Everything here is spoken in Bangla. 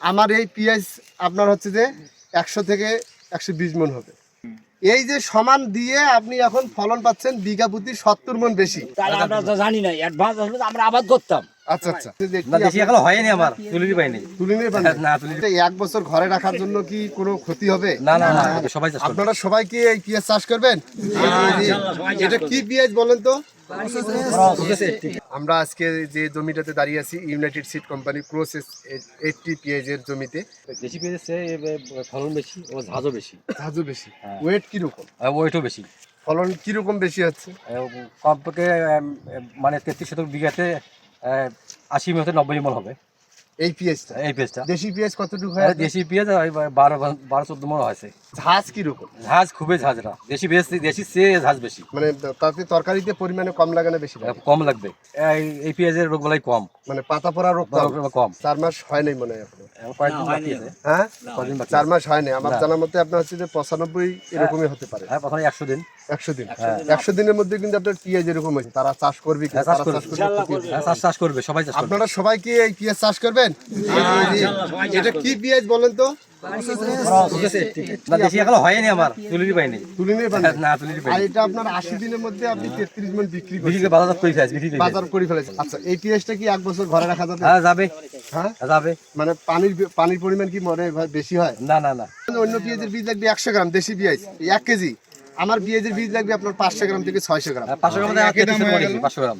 আমার এই পিঁয়াজ আপনার হচ্ছে যে একশো থেকে একশো বিশ মন হবে। এই যে সমান দিয়ে আপনি এখন ফলন পাচ্ছেন বিঘা প্রতি সত্তর মন বেশি। জানি না আমরা আবাদ করতাম। আচ্ছা আচ্ছা। না দেশি হয়নি আমার তুলিনি পাইনি তুলে নিয়ে পারেন না তুলি এটা এক বছর ঘরে রাখার জন্য কি কোনো ক্ষতি হবে? না না না সবাই চাষ আপনারা সবাই কি এই পেঁয়াজ চাষ করবেন? এটা কি পেঁয়াজ বলেন তো? আমরা আজকে যে জমিটাতে দাঁড়িয়ে আছি united seed company process eighty পেঁয়াজের জমিতে। দেশি পেঁয়াজের চেয়ে ফলন বেশি ও ঝাঁজও বেশি। বেশি। হ্যাঁ। ওয়েট কীরকম? ওয়েটও বেশি। ফলন কীরকম বেশি হচ্ছে? কমপক্ষে মানে তেত্রিশ শতক বিঘাতে আশি মতো নব্বই মল হবে। এই পেঁয়াজটা এই পেঁয়াজটা দেশি পেঁয়াজ কতটুকু হয় দেশি পেঁয়াজ ওই বারো বারো চোদ্দ মন হয়েছে ঝাঁজ কীরকম? ঝাঁজ খুবই ঝাঁজরা দেশি পেঁয়াজ দেশি চেয়ে ঝাঁজ বেশি। মানে তাতে তরকারিতে পরিমাণে কম লাগে না বেশি কম লাগবে। এই এই পেঁয়াজের রোগ বলাই কম। মানে পাতা পড়া রোগ কম। চার মাস হয় নাই মনে হয় হ্যাঁ? চার মাস হয় নাই। আমার জানার মতে আপনার হচ্ছে যে পঁচানব্বই এরকমই হতে পারে। হ্যাঁ প্রথমে একশো দিন। একশো দিন। একশো দিনের মধ্যে কিন্তু আপনার পেঁয়াজ এরকম হয়েছে। তারা চাষ করবে হ্যাঁ, করবে। হ্যাঁ চাষ চাষ করবে সবাই আপনারা সবাই কি এই পেঁয়াজ চাষ করবেন? এটা কি পেঁয়াজ বলেন তো? মন আচ্ছা হ্যাঁ হ্যাঁ? হ্যাঁ, মানে পানির পানির পরিমাণ কি মনে হয় বেশি হয়? না না না। অন্য পেঁয়াজের বীজ লাগবে একশো গ্রাম দেশি পেঁয়াজ এক কেজি। আমার পেঁয়াজের বীজ লাগবে আপনার পাঁচশো গ্রাম থেকে ছয়শো গ্রাম। হ্যাঁ, পাঁচশো গ্রাম পাঁচশো গ্রাম।